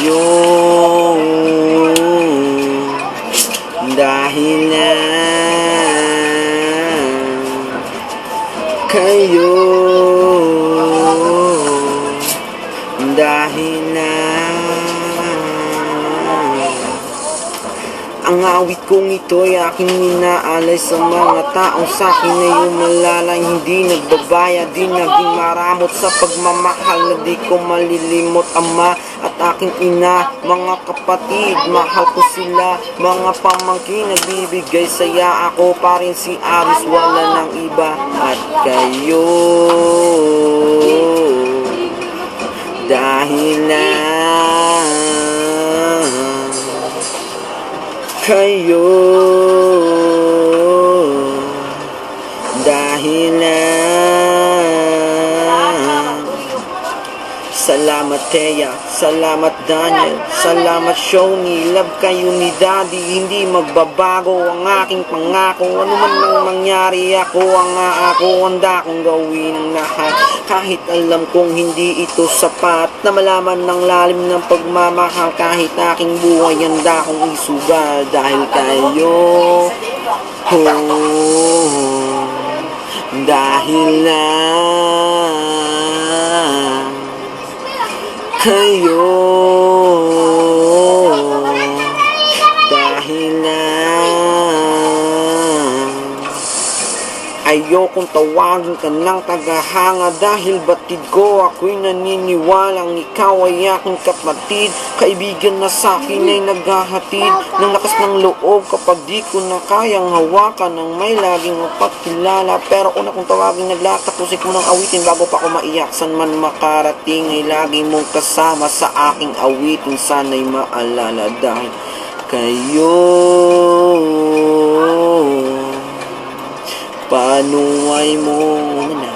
kayo dahil na kayo. Dahil ang awit kong ito'y aking inaalay sa mga taong sa akin ay umalalay Hindi nagbabaya, di naging maramot sa pagmamahal na di ko malilimot Ama at aking ina, mga kapatid, mahal ko sila Mga pamangkin, nagbibigay saya ako pa rin si Aris, wala ng iba At kayo. Dahil na kayo. Dahil na Salamat Teya, salamat Daniel, salamat Shoni, love kayo ni Daddy, hindi magbabago ang aking pangako, ano man nang mangyari ako, ang ako, handa kong gawin ang lahat, kahit alam kong hindi ito sapat, na malaman ng lalim ng pagmamahal, kahit aking buhay, handa kong isugal, dahil kayo, oh, dahil na kayo dahil ayokong tawagin ka ng tagahanga dahil batid ko ako'y naniniwalang ikaw ay aking kapatid. Kaibigan na sa akin ay naghahatid ng lakas ng loob kapag di ko na kayang hawakan ng may laging mapagkilala. Pero una kong tawagin naglakad ko ng awitin bago pa ako maiyak. San man makarating ay lagi mong kasama sa aking awitin sana'y maalala dahil kayo paano ay mo na